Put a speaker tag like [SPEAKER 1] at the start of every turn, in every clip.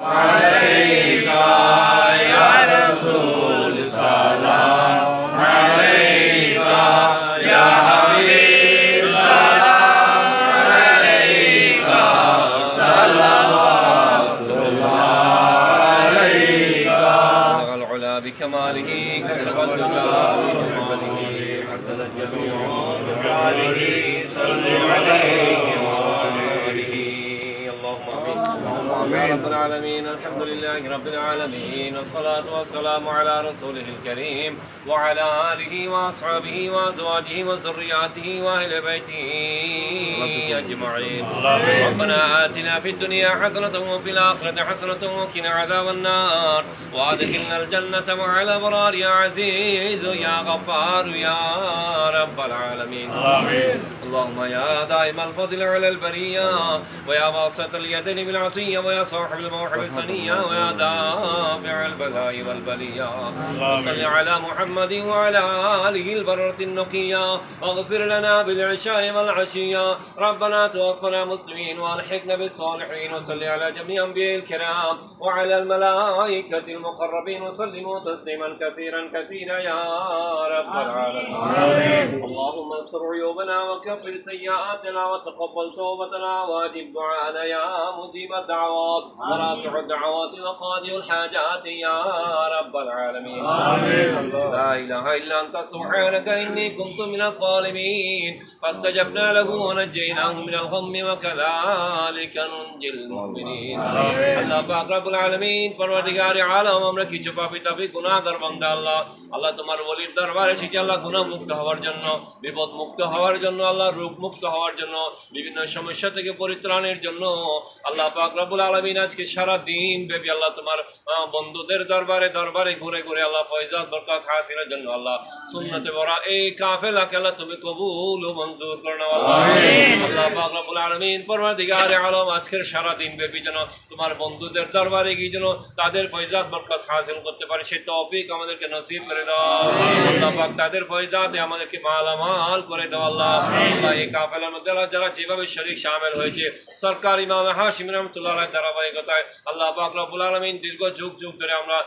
[SPEAKER 1] عليك يا رسول سلام عليك يا حبيب سلام عليك صلوات الله. عليك. بلغ العلا بكماله كشف الدجى بكماله حسن الجميع. بكماله صلوا عليه. اللهم آمين. يا رب العالمين الحمد لله رب العالمين والصلاة والسلام على رسوله الكريم وعلى آله وأصحابه وأزواجه وذرياته وأهل بيته أجمعين. ربنا آتنا في الدنيا حسنة وفي الآخرة حسنة وقنا عذاب النار. وأدخلنا الجنة مع الأبرار يا عزيز يا غفار يا رب العالمين. آمين. اللهم يا دائم الفضل على البرية ويا باسط اليدين بالعطية ويا صاحب الموحد السنية ويا دافع البلاء والبلية. وصل على محمد وعلى آله البرة النقية. واغفر لنا بالعشاء والعشية. ربنا توفنا مسلمين والحقنا بالصالحين. وصل على جميع أنبياء الكرام وعلى الملائكة المقربين. وسلموا تسليما كثيرا كثيرا يا رب العالمين. اللهم استر عيوبنا وكفر سيئاتنا وتقبل توبتنا واجب دعاءنا يا مجيب الدعوات ورافع الدعوات وقاضي الحاجات يا رب العالمين آمين لا إله إلا أنت سبحانك إني كنت من الظالمين فاستجبنا له ونجيناه من الغم وكذلك ننجي المؤمنين আল্লাহ পাক রব্বুল আলামিন পরওয়ারদিগার আলম আমরা কিছু পাপী তাপী গুনাহগার বান্দা আল্লাহ আল্লাহ তোমার ওলির দরবারে এসেছি আল্লাহ গুনাহ মুক্ত হওয়ার জন্য বিপদ মুক্ত হওয়ার জন্য আল্লাহ রোগ মুক্ত হওয়ার জন্য বিভিন্ন সমস্যা থেকে পরিত্রাণের জন্য আল্লাহ পাক রব্বুল আলামিন আজকে সারা দিন ব্যাপী আল্লাহ তোমার বন্ধুদের দরবারে দরবারে ঘুরে ঘুরে আল্লাহ ফয়জাত বরকত হাসিলের জন্য আল্লাহ সুন্নতে বড়া এই কাফেলাকে আল্লাহ তুমি কবুল ও মঞ্জুর করো না আল্লাহ। আল্লাহ পাক রব্বুল আলামিন পরওয়ারদিগার আলম আজকের সারা দিন ব্যাপী যেন তোমার বন্ধুদের দরবারে গিয়ে যেন তাদের ফয়জাত বরকত হাসিল করতে পারে সেই তৌফিক আমাদেরকে নসিব করে দাও। আল্লাহ পাক তাদের ফয়জাতে আমাদেরকে মালামাল করে দাও আল্লাহ। আল্লাহ এই কাফেলার মধ্যে আল্লাহ যারা যেভাবে শরীক শামিল হয়েছে সরকার ইমাম হাশিম রহমতুল্লাহ ধারাবাহিকতায় আল্লাহ পাক রব্বুল আলামিন দীর্ঘ যুগ যুগ ধরে আমরা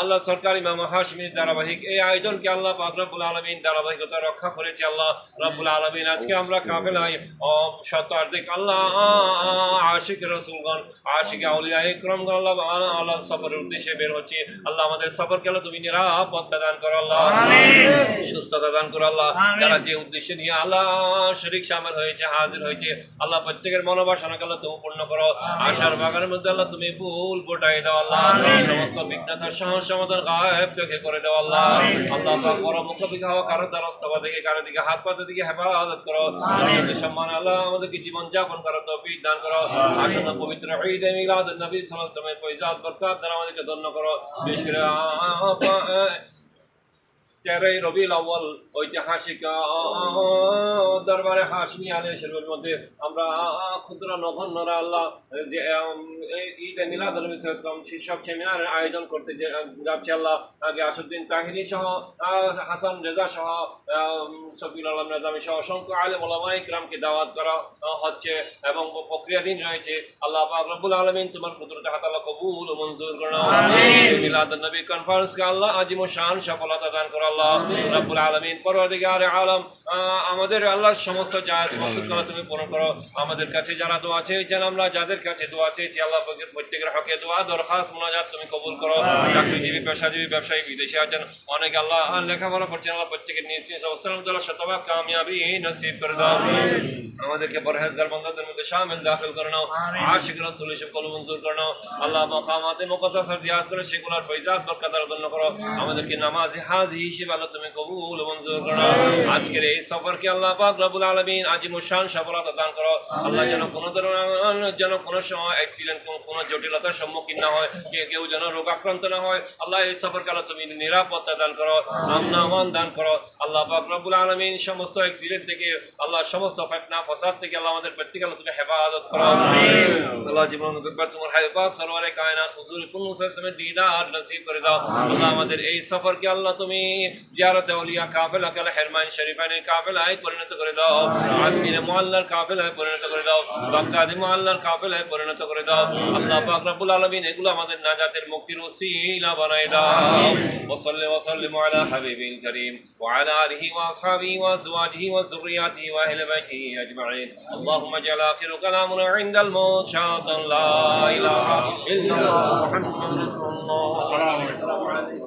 [SPEAKER 1] আল্লাহ সরকার ইমাম হাশিমের ধারাবাহিক এই আয়োজনকে আল্লাহ পাক রব্বুল আলামিন ধারাবাহিকতা রক্ষা করেছে আল্লাহ রব্বুল আলামিন। আজকে আমরা কাফেলায় আহ, শতাধিক আল্লাহ আশিক রসুলগণ আশিক আউলিয়া ইকরামগণ আল্লাহ আল্লাহ আল্লাহ সফরের উদ্দেশ্যে বের হচ্ছে। আল্লাহ আমাদের সফর কেন তুমি নিরাপত্তা দান করো আল্লাহ। সুস্থতা দান করো আল্লাহ। যারা যে উদ্দেশ্যে নিয়ে আল্লাহ শরীক শামিল হয়েছে হাজির হয়েছে। আল্লাহ প্রত্যেকের মনোবাসনা আল্লাহ তুমি পূর্ণ করো। আশার বাগানের মধ্যে আল্লাহ তুমি ফুল ফোটাই দাও আল্লাহ। সমস্ত বিঘ্নতার সহজ সমাধান গায়েব থেকে করে দাও আল্লাহ। আল্লাহ পাক বড় মুখোমুখি হওয়া কারও দ্বারস্থা থেকে কারও দিকে হাত পাশে দিকে হেফাজত করো। সম্মান আল্লাহ আমাদেরকে জীবন যাপন করো তৌফিক দান করো। আসন্ন পবিত্র ঈদ মিলাদ নবী সাল্লাল্লাহু আলাইহি ওয়াসাল্লামের ফয়জাত বরকত দ্বারা আমাদেরকে ধন্য করো। বিশেষ করে তেরোই রবি আউয়াল ঐতিহাসিক দরবারে হাসমি আলী শরীফের মধ্যে আমরা ক্ষুদ্র নগণ্যরা আল্লাহ যে আম, এই ঈদ মিলাদ ইসলাম শীর্ষক সেমিনারের আয়োজন করতে যাচ্ছে আল্লাহ আগে আসাদুদ্দিন তাহিরি সহ হাসান রেজা সহ শফিউল আলম নেজামি সহ অসংখ্য ইকরামকে দাওয়াত করা হচ্ছে এবং প্রক্রিয়াধীন রয়েছে। আল্লাহ পাক রব্বুল আলমিন তোমার কুদরত হাত আল্লাহ কবুল ও মঞ্জুর করো মিলাদ নবী কনফারেন্সকে আল্লাহ আজিম ও শান সফলতা দান করো আল্লাহ। রব্বুল আলামিন আলম আমাদের আল্লাহর সমস্ত করে তুমি পূরণ করো। আমাদের কাছে যারা দোয়া চেয়েছেন আমরা যাদের কাছে দোয়া চেয়েছি আল্লাহ পাকের প্রত্যেকের হকে দোয়া দরখাস্ত মোনাজাত তুমি কবুল করো। চাকরিজীবী পেশাজীবী ব্যবসায়ী বিদেশে আছেন অনেক আল্লাহ লেখাপড়া করছেন আল্লাহ প্রত্যেকের নিজ নিজ অবস্থান আল্লাহ শতভাগ কামিয়াবি নসিব করে দাও। আমাদেরকে পরহেজগার বন্ধুদের মধ্যে শামিল দাখিল করে নাও। আশিক রাসূল এসব কল মঞ্জুর করে নাও। আল্লাহ মাকামাতে মুকদ্দাসার জিয়াদ করে সেগুলোর ফয়জাত বরকত দান করো। আমাদেরকে নামাজি হাজি হিসেবে আল্লাহ তুমি কবুল মঞ্জুর করো আজকের এই সফরকে আল্লাহ পাক রব্বুল আলামিন আজিম শান সফলতা দান করো। আল্লাহ যেন কোনো ধরনের যেন কোনো সময় অ্যাক্সিডেন্ট কোনো জটিলতার সম্মুখীন না হয় কেউ যেন রোগ আক্রান্ত না হয়। আল্লাহ এই সফরকে আল্লাহ তুমি নিরাপত্তা দান করো আমনা আমান দান করো। আল্লাহ রব্বুল আলামিন সমস্ত অ্যাক্সিডেন্ট থেকে আল্লাহ সমস্ত ফিতনা ফসাদ থেকে আল্লাহ আমাদের প্রত্যেক আল্লাহ তুমি হেফাজত করো। আল্লাহ জীবন দুর্বার তোমার হাই পাক সরওয়ারে কায়নাত হুজুর সাল্লামের দিদার দিদার নসিব করে দাও। আল্লাহ আমাদের এই সফরকে আল্লাহ তুমি জিয়ারত আউলিয়া কাফেলা কাল হেরমান শরীফানের কাফেলায় পরিণত করে দাও। আজমির মুআল্লার কাফেলায় পরিণত করে দাও। বাগদাদি মুআল্লার কাফেলায় পরিণত করে দাও। আল্লাহ পাক রব্বুল আলামিন এগুলো আমাদের নাজাতের মুক্তির ওসিলা বানায় দাও ওয়াসাল্লি ওয়াসাল্লিম আলা হাবিবিল করিম ওয়া আলা আলিহি ওয়া আসহাবিহি ওয়া আজওয়াজিহি ওয়া যুররিয়াতিহি ওয়া আহলি বাইতিহি আজমাইন আল্লাহুম্মা জাল আখিরু কালামুনা ইনদাল মাউত লা ইলাহা ইল্লাল্লাহ মুহাম্মাদুর রাসূলুল্লাহ